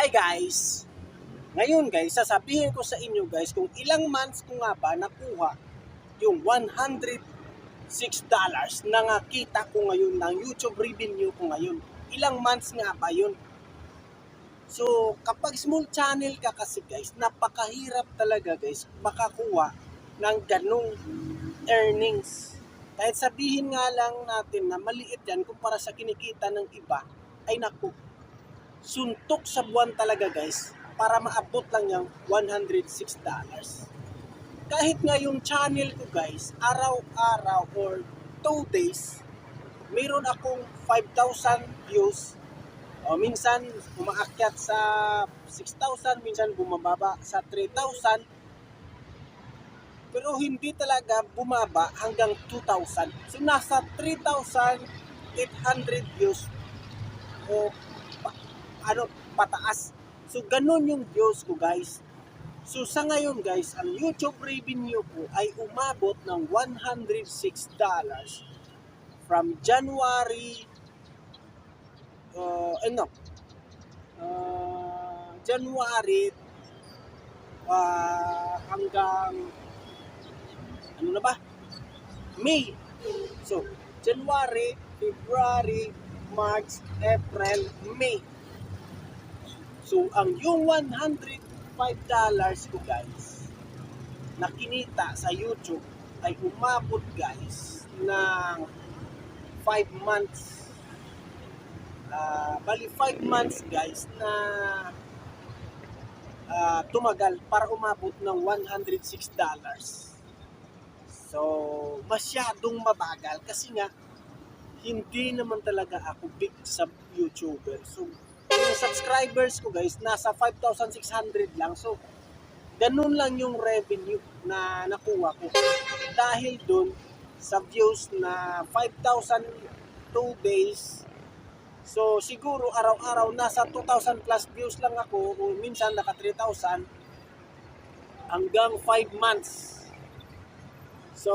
Hi guys! Ngayon guys, sasabihin ko sa inyo guys kung ilang months ko nga ba nakuha yung 106 dollars na nga kita ko ngayon ng YouTube revenue ko ngayon. Ilang months nga ba yun? So, kapag small channel ka kasi guys, napakahirap talaga guys makakuha ng ganong earnings. Kahit sabihin nga lang natin na maliit yan kumpara sa kinikita ng iba, ay naku, suntok sa buwan talaga guys para maabot lang yung 106 dollars. Kahit nga yung channel ko guys, araw-araw or 2 days, mayroon akong 5,000 views. O minsan umaakyat sa 6,000, minsan bumababa sa 3,000. Pero hindi talaga bumaba hanggang 2,000. So nasa 3,800 views o ano pataas. So ganun yung views ko guys. So sa ngayon guys, ang YouTube revenue ko ay umabot ng 106 dollars from January uh, ano uh, January uh, hanggang ano na ba? May. So, January, February, March, April, May. So, ang yung 105 dollars ko guys, na kinita sa YouTube ay umabot guys ng 5 months. Ah, bali 5 months guys na ah, tumagal para umabot ng 106 dollars. So, masyadong mabagal kasi nga hindi naman talaga ako big sa YouTuber. So, yung subscribers ko guys, nasa 5,600 lang. So, ganun lang yung revenue na nakuha ko. Dahil dun sa views na 5,000 2 days. So, siguro araw-araw nasa 2,000 plus views lang ako o minsan naka 3,000 hanggang 5 months. So,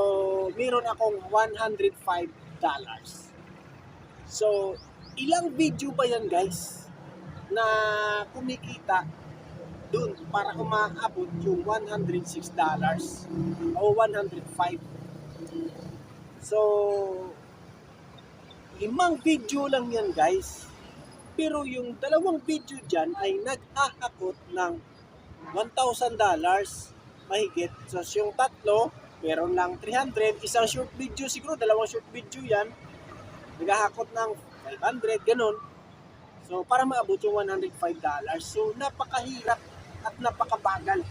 meron akong 105 dollars. So, ilang video ba yan guys na kumikita dun para umaabot yung 106 dollars o 105. So, limang video lang yan guys. Pero yung dalawang video dyan ay nag-ahakot ng 1,000 dollars mahigit. So, yung tatlo, meron lang 300. Isang short video siguro, dalawang short video yan. Naghahakot ng 500, ganun. So, para maabot yung 105 dollars. So, napakahirap at napakabagal.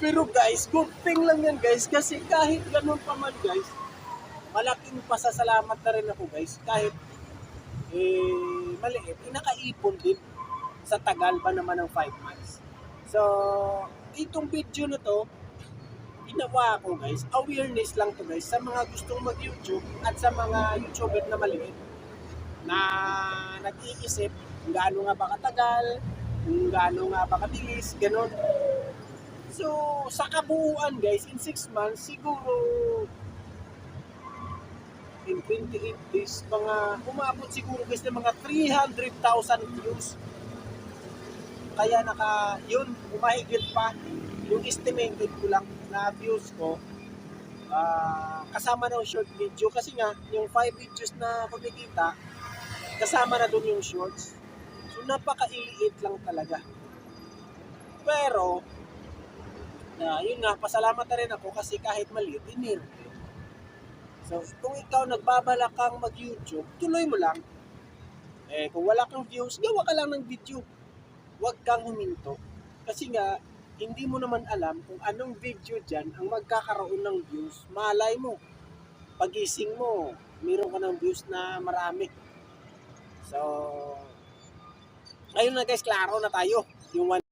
Pero guys, good thing lang yan guys. Kasi kahit ganun pa man guys, malaking pasasalamat na rin ako guys. Kahit eh, maliit, eh, nakaipon din sa tagal ba naman ng 5 months. So, itong video na to, ginawa ko guys, awareness lang to guys sa mga gustong mag-YouTube at sa mga YouTuber na maliit na nag-iisip kung gaano nga ba katagal, kung gaano nga ba kabilis, ganun. So, sa kabuuan guys, in 6 months, siguro in 28 days, mga umabot siguro guys ng mga 300,000 views. Kaya naka, yun, umahigit pa yung estimated ko lang na views ko ah, kasama na yung short video kasi nga yung 5 videos na kumikita kasama na dun yung shorts. So napakailiit lang talaga. Pero na yun nga pasalamat na rin ako kasi kahit maliit inir so kung ikaw nagbabala kang mag YouTube tuloy mo lang. Eh kung wala kang views gawa ka lang ng video. Huwag kang huminto. Kasi nga hindi mo naman alam kung anong video dyan ang magkakaroon ng views, malay mo. Pagising mo, meron ka ng views na marami. So, ayun na guys, klaro na tayo. Yung one